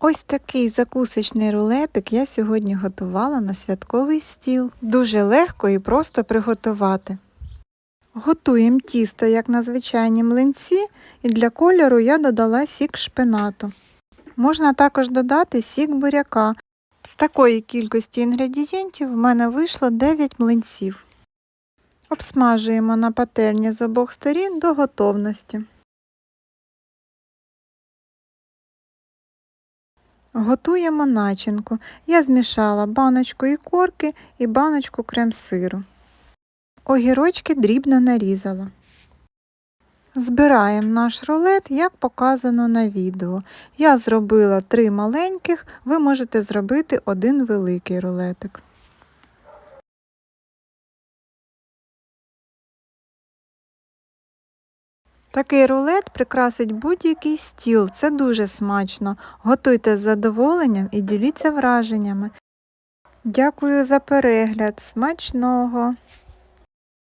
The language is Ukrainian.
Ось такий закусочний рулетик я сьогодні готувала на святковий стіл. Дуже легко і просто приготувати. Готуємо тісто, як на звичайні млинці, і для кольору я додала сік шпинату. Можна також додати сік буряка. З такої кількості інгредієнтів в мене вийшло 9 млинців. Обсмажуємо на пательні з обох сторін до готовності. Готуємо начинку. Я змішала баночку ікорки і баночку крем-сиру. Огірочки дрібно нарізала. Збираємо наш рулет, як показано на відео. Я зробила три маленьких, ви можете зробити один великий рулетик. Такий рулет прикрасить будь-який стіл, це дуже смачно. Готуйте з задоволенням і діліться враженнями. Дякую за перегляд. Смачного!